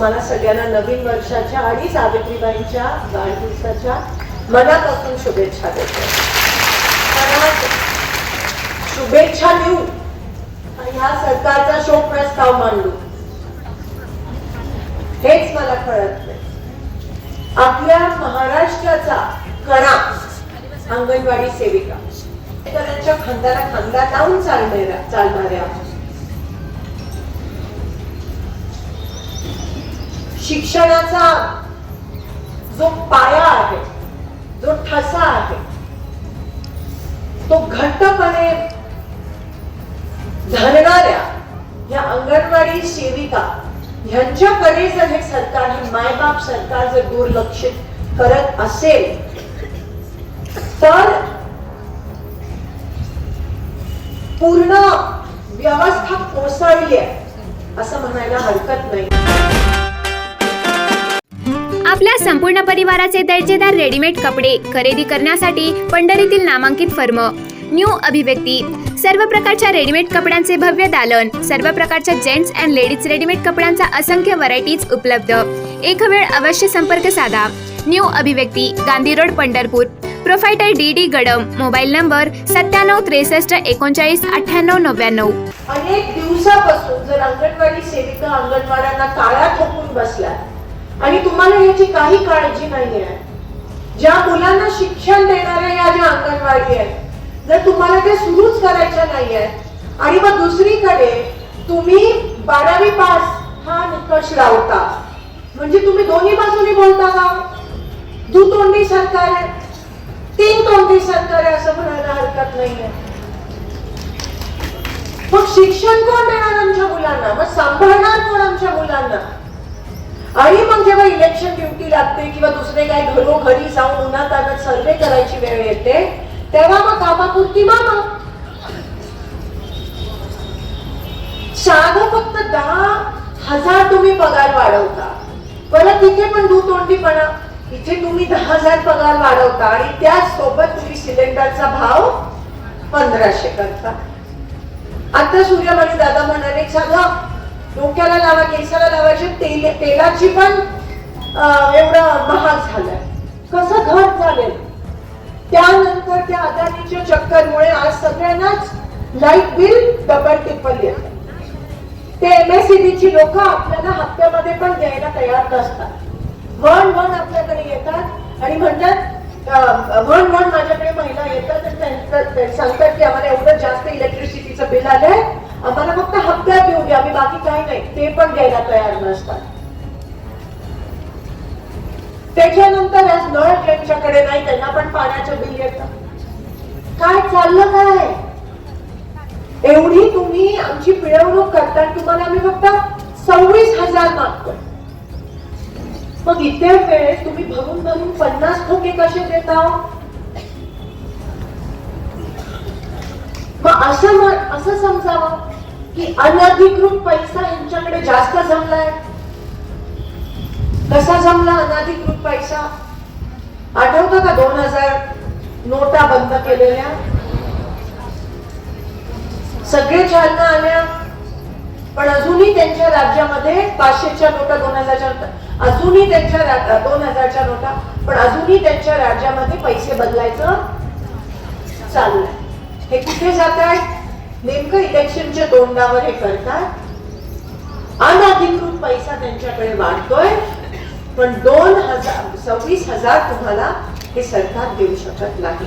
तुम्हाला सगळ्यांना नवीन वर्षाच्या आणि सावित्रीबाईंच्या वाढदिवसाच्या मनापासून शुभेच्छा देतो. शुभेच्छा देऊ. आणि ह्या सरकारचा शोक प्रस्ताव मांडू. हेच मला कळत नाही. आपल्या महाराष्ट्राचा कणा अंगणवाडी सेविका. त्यांच्या खांद्याला खांदा लावून चालणाऱ्या चालणाऱ्या शिक्षणाचा जो पाया आहे जो ठसा आहे तो घट्टपणे धरणाऱ्या या अंगणवाडी सेविका ह्यांच्याकडे जर हे सरकार हे मायबाप सरकार जर दुर्लक्षित करत असेल तर पूर्ण व्यवस्था कोसळली आहे असं म्हणायला हरकत नाही. आपल्या संपूर्ण परिवाराचे दर्जेदार रेडीमेड कपडे खरेदी करण्यासाठी पंढरीतील नामांकित फर्म. न्यू अभिव्यक्ती. सर्व प्रकारच्या रेडीमेड कपड्यांचे भव्य दालन. सर्व प्रकारच्या जेंट्स अँड लेडीज रेडीमेड कपड्यांचा असंख्य व्हरायटीज उपलब्ध. एक वेळ अवश्य संपर्क साधा. New Abhivyakti. Gandhi road Pandharpur. Proprietor D D Gadam. Mobile number सत्त्याण्णव त्रेसष्ट एकोणचाळीस अठ्ठ्याण्णव नव्याण्णव. अनेक दिवसापासून जर अंगणवाडी सेविका अंगणवाड्यांना काळा ठोकून बसल्या आणि तुम्हाला याची काही काळजी नाही आहे ज्या मुलांना शिक्षण देणाऱ्या या ज्या अंगणवाडी आहेत जर तुम्हाला ते सुरूच करायच्या नाही आहेत आणि मग दुसरीकडे तुम्ही बारावी पास हा निकष लावता. म्हणजे तुम्ही दोन्ही बाजूनी बोलता का? दुतोंडी सरकार आहे तीन तोंडी सरकार आहे असं म्हणायला हरकत नाहीये. मग शिक्षण कोण देणार आमच्या मुलांना? मग सांभाळणार कोण आमच्या मुलांना? आणि मग जेव्हा इलेक्शन ड्युटी लागते किंवा दुसरे काय घरोघरी जाऊन उन्हात आणत सर्वे करायची वेळ येते तेव्हा मग कामापुरती मामा. साधं फक्त दहा हजार तुम्ही पगार वाढवता. परत तिथे पण दुतोंडीपणा. इथे तुम्ही दहा हजार पगार वाढवता आणि त्याच सोबत तुम्ही सिलेंडरचा भाव पंधराशे करता. आता सूर्यमणी दादा म्हणाले साधं डोक्याला लावा केसाला लावायचे तेल तेलाची पण एवढं महाग झालंय. कसं घट झालंय त्यानंतर त्या अदानीच्या चक्करमुळे आज सगळ्यांनाच लाइट बिल डबल टिप्पल येत ते एमएससीबी ची लोक आपल्याला हप्त्यामध्ये पण द्यायला तयार नसतात. वन वन आपल्याकडे येतात आणि म्हणतात वन वन माझ्याकडे महिला येतात आणि त्यांचं- सांगतात की आम्हाला एवढं जास्त इलेक्ट्रिसिटीचं बिल आलंय. आम्हाला फक्त हप्त्यात देऊ द्या आम्ही बाकी काही नाही. ते पण द्यायला तयार नसतात. त्याच्यानंतर आज नळ ज्यांच्याकडे नाही त्यांना पण पाण्याचं बिल येतं. काय चाललं काय? एवढी तुम्ही आमची पिळवणूक करता तुम्हाला आम्ही फक्त सव्वीस हजार मागतो मग इथे वेळेस तुम्ही भरून भरून पन्नास ठोके कसे देता? मग असं असं समजावं की अनधिकृत पैसा यांच्याकडे जास्त जमलाय? कसा जमला अनधिकृत पैसा? आठवतं का दोन हजार नोटा बंद केलेल्या? सगळे चालना आल्या पण अजूनही त्यांच्या राज्यामध्ये पाचशेच्या नोटा दोन हजारच्या नोटा अजूनही त्यांच्या दोन हजारच्या नोटा पण अजूनही त्यांच्या राज्यामध्ये पैसे बदलायचं चाललंय हे कुठे जात आहेत नेमकं इलेक्शनच्या तोंडावर हे करतात. अनधिकृत पैसा त्यांच्याकडे वाढतोय. पण दोन हजार सव्वीस हजार तुम्हाला हे सरकार देऊ शकत नाही.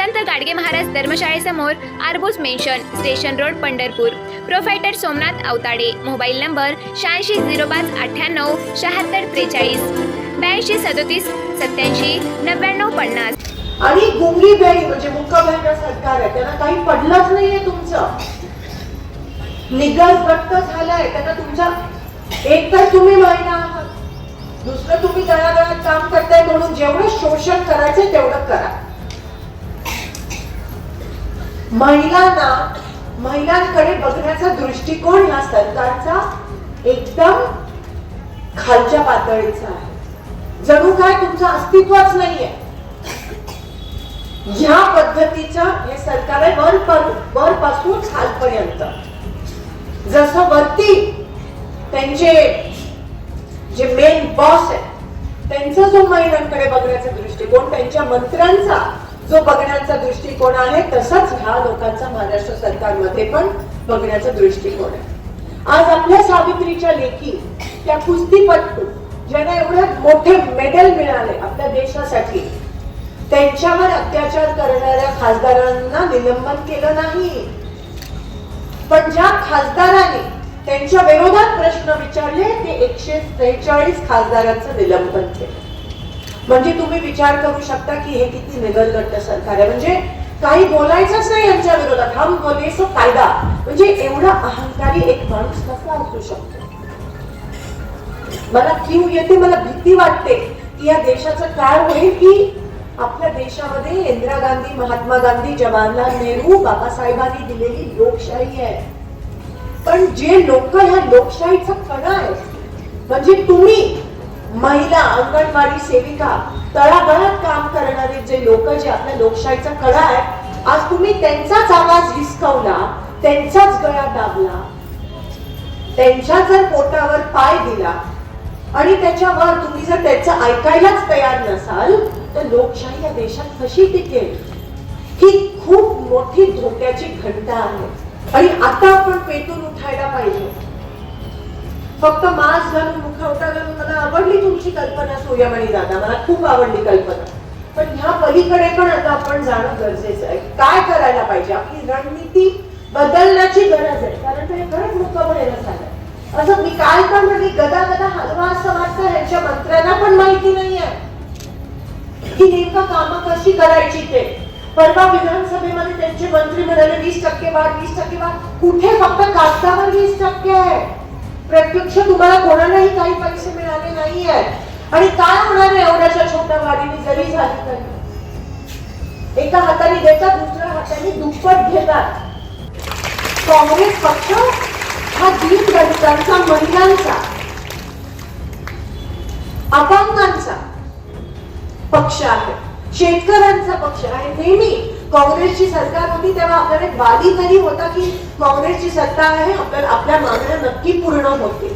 संत Gadge Maharaj धर्मशाळेसमोर Arbuj mansion station road Pandharpur. Proprietor Somnath Awatade. Mobile number शहाऐंशी झिरो पाच अठ्ठ्याण्णव शहात्तर त्रेचाळीस. ब्याऐंशी सदोतीस सत्याऐंशी नव्याण्णव पन्नास. आणि गुंगी बेळी म्हणजे मुखभंग सरकार आहे. त्यांना काही पडलंच नाहीये तुमचं. निगल गट्ट झालाय. त्यांना तुमच्या एक तर तुम्ही महिला दुसरं तुम्ही तळागाळात काम करताय म्हणून जेवढं शोषण करायचं तेवढं करा. महिलांना महिलांकडे बघण्याचा दृष्टिकोन ह्या सरकारचा एकदम खालच्या पातळीचा आहे. जणू काय तुमचं अस्तित्वच नाहीये. ह्या पद्धतीचं हे सरकार आहे वर वर पासून खालपर्यंत. जसं वरती त्यांचे जे मेन बॉस आहे त्यांचा जो महिलांकडे बघण्याचा दृष्टिकोन त्यांच्या मंत्र्यांचा जो बघण्याचा दृष्टिकोन आहे तसाच ह्या लोकांचा महाराष्ट्र सरकारमध्ये पण बघण्याचा दृष्टिकोन आहे. आज आपल्या सावित्रीच्या लेखी त्या कुस्तीपटू ज्यांना एवढे मोठे मेडल मिळाले आपल्या देशासाठी त्यांच्यावर अत्याचार करणाऱ्या खासदारांना निलंबन केलं नाही. पण ज्या खासदाराने त्यांच्या विरोधात प्रश्न विचारले ते एकशे त्रेचाळीस खासदारांचं निलंबन केलं. म्हणजे तुम्ही विचार करू शकता की हे किती निगलगट्ट सरकार आहे. म्हणजे काही बोलायचंच नाही यांच्या विरोधात. हम बोले सो कायदा म्हणजे एवढा अहंकारी एक माणूस कसा असू शकतो? मला क्यू येते मला भीती वाटते की या देशाचं काय होईल की आपल्या देशामध्ये इंदिरा गांधी महात्मा गांधी जवाहरलाल नेहरू बाबासाहेबांनी दिलेली लोकशाही आहे. पण जे लोक ह्या लोकशाहीचा कणा आहे म्हणजे तुम्ही महिला अंगणवाडी सेविका तळागाळात काम करणारे जे लोक जे आपल्या लोकशाहीचा कळा आहे आज तुम्ही त्यांचाच आवाज हिसकवला त्यांचाच गळा दाबला. त्यांच्या जर पोटावर पाय दिला आणि त्याच्यावर तुम्ही जर त्याचं ऐकायलाच तयार नसाल तर लोकशाही या देशात कशी टिकेल? ही खूप मोठी धोक्याची घंटा आहे. आणि आता आपण पेटून उठायला पाहिजे. फक्त मास्क घालून मुखवटा घालून मला आवडली तुमची कल्पना सूर्यमणी दादा. मला खूप आवडली कल्पना. पण ह्या पलीकडे पण आता आपण जाणं गरजेचं आहे. काय करायला पाहिजे? आपली रणनीती बदलण्याची गरज आहे. कारण ते खरंच मुक्कामुळेला झालं असं मी काय पण म्हणजे गदा गदा हलवा असं वाटतं ह्यांच्या मंत्र्यांना पण माहिती नाही आहे की नेमकं कामं कशी करायची ते? परवा विधानसभेमध्ये त्यांचे मंत्री म्हणाले वीस टक्के वाढ वीस टक्के वाढ. कुठे फक्त कागदावर वीस टक्के आहे? प्रत्यक्ष तुम्हाला कोणालाही काही पैसे मिळाले नाहीये. आणि काय होणार आहे एवढ्याच्या छोट्या वाढीने जरी झाली तरी? एका हाताने देतात दुसऱ्या हाताने दुप्पट घेतात. काँग्रेस पक्ष हा दीप दलितांचा महिलांचा अपंगांचा पक्ष आहे. शेतकऱ्यांचा पक्ष आहे. नेहमी काँग्रेसची सरकार होती तेव्हा आपल्याला एक वादी तरी होता की काँग्रेसची सत्ता आहे आपल्याला आपल्या मागण्या नक्की पूर्ण होतील.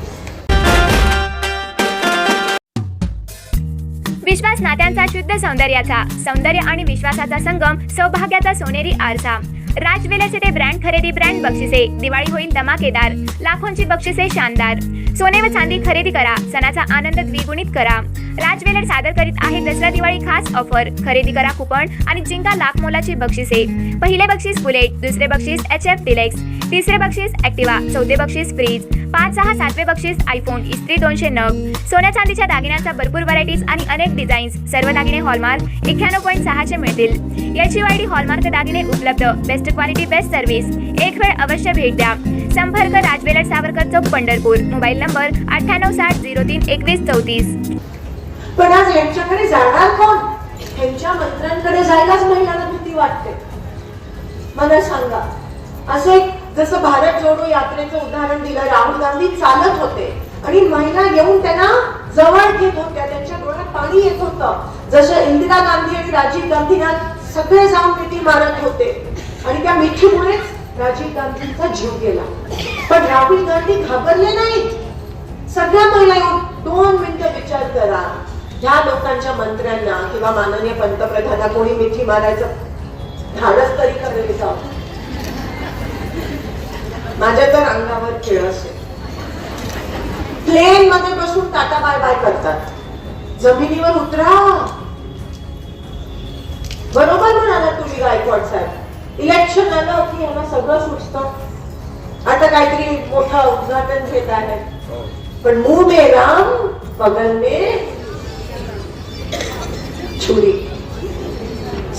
विश्वास नात्यांचा शुद्ध सौंदर्याचा सौंदर्य आणि विश्वासाचा संगम सौभाग्याचा सोनेरी आरसा. राज ते येथे ब्रँड खरेदी ब्रँड बक्षिसे. दिवाळी होईल धमाकेदार. लाखोंची बक्षिसे शानदार. सोने व चांदी खरेदी करा. सणाचा आनंद द्विगुणित करा. राज सादर करीत आहे दसरा दिवाळी खास ऑफर खरेदी करा कुपन आणि जिंका लाख मोलाची बक्षिसे. पहिले बक्षीस बुलेट दुसरे बक्षीस एच एफ डिलेक्स तिसरे बक्षीस ऍक्टिवा चौथे बक्षीस फ्रीज पाच सहा सातवे बक्षीस आयफोन इस्त्री दोनशे नग. सोन्या चांदीच्या दागिन्यांचा भरपूर व्हरायटीज आणि अनेक डिझाईन्स सर्व दागिने हॉलमार्क एक्क्याण्णव पॉईंट सहाचे मिळतील. याची वायडी हॉलमार्क दागिने उपलब्ध. बेस्ट क्वालिटी बेस्ट सर्व्हिस एक वेळ अवश्य भेट द्या. संपर्क राजवेलर सावरकर चौक पंढरपूर. मोबाईल नंबर अठ्ठ्याण्णव साठ झिरो तीन एकवीस चौतीस. पण आज यांच्याकडे जाणार कोण? ह्यांच्या मंत्र्यांकडे जायलाच महिलांना भीती वाटते. मला सांगा असं एक जसं भारत जोडो यात्रेचं उदाहरण दिलं राहुल गांधी चालत होते. आणि महिला येऊन त्यांना जवळ घेत होत्या त्यांच्या डोळ्यात पाणी येत होतं. जसं इंदिरा गांधी आणि राजीव गांधींना सगळे जाऊन मिठी मारत होते. आणि त्या मिठीमुळेच राजीव गांधींचा जीव गेला. पण राहुल गांधी घाबरले नाहीत. सगळ्या महिला येऊन दोन मिनिटं विचार करा. ह्या लोकांच्या मंत्र्यांना किंवा माननीय पंतप्रधाना कोणी मिठी मारायचं? धाडस तरी करेल का माझ्या तर अंगावर खेळ असेल प्लेन मध्ये बसून टाटा बाय बाय करतात. जमिनीवर उतरा. बरोबर म्हणाला तुम्ही गायकवाड साहेब. इलेक्शन आलं की यांना सगळं सुचतं. आता काहीतरी मोठं उद्घाटन घेत आहे. पण मुंह में राम बगल में छुरी.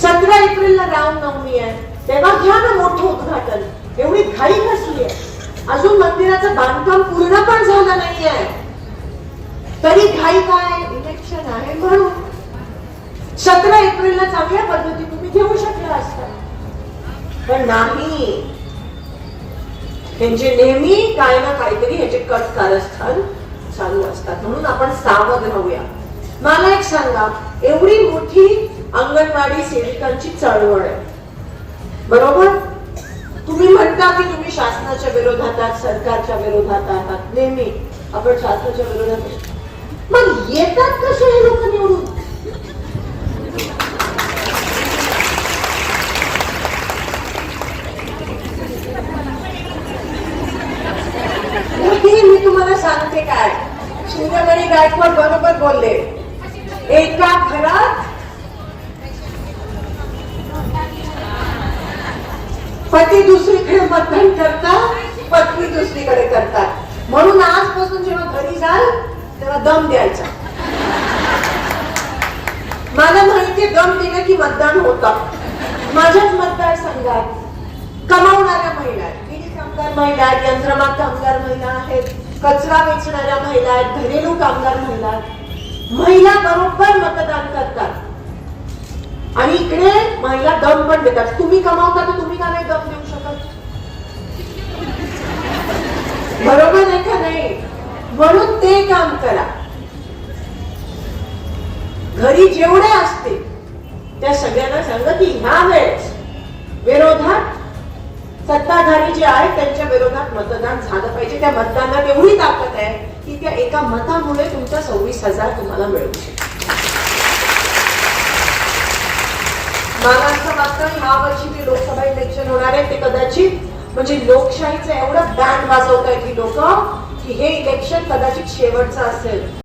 सतरा एप्रिलला रामनवमी आहे. तेव्हा घ्या ना मोठं उद्घाटन. एवढी घाई कसली आहे? अजून मंदिराचं बांधकाम पूर्ण पण झालं नाहीये. तरी घाई काय? इलेक्शन आहे म्हणून. सतरा एप्रिलला चांगल्या पद्धती तुम्ही घेऊ शकला असता. पण नाही. त्यांचे नेहमी काय ना काहीतरी ह्याचे कट कारस्थान चालू असतात. म्हणून आपण सावध राहूया. मला एक सांगा एवढी मोठी अंगणवाडी सेविकांची चळवळ आहे. बरोबर? तुम्ही म्हणता की तुम्ही शासनाच्या विरोधात आहात सरकारच्या विरोधात आहात. नेहमी आपण शासनाच्या विरोधात मग येतात कसे हे लोक निवडून? मी तुम्हाला सांगते काय. शिंदेमणी गायकवाड बरोबर बोलले. एका पती दुसरीकडे मतदान करतात पत्नी दुसरीकडे करतात. म्हणून आजपासून जेव्हा घरी जाल तेव्हा दम द्यायचा. मला माहितीये दम दिलं की मतदान होतं. माझ्याच मतदारसंघात कमावणाऱ्या महिला आहेत. कामगार महिला आहेत यंत्रमाग कामगार महिला आहेत कचरा वेचणाऱ्या महिला आहेत घरेलू कामगार महिला आहेत. महिला बरोबर मतदान करतात. आणि इकडे महिला दम पण देतात. तुम्ही कमावता तर तुम्ही का नाही दम देऊ शकत? बरोबर आहे का नाही? म्हणून ते काम करा. घरी जेवढे असते त्या सगळ्यांना सांगा की ह्या वेळेस विरोधात सत्ताधारी जे आहेत त्यांच्या विरोधात मतदान झालं पाहिजे. त्या मतदानात एवढी ताकद आहे की त्या एका मतामुळे तुमचा सव्वीस हजार तुम्हाला मिळू शकतो. मला असं ह्या वर्षी जे लोकसभा इलेक्शन होणार आहे ते कदाचित म्हणजे लोकशाहीचं एवढं बँड वाजवत आहेत ही लोक की हे इलेक्शन कदाचित शेवटचं असेल.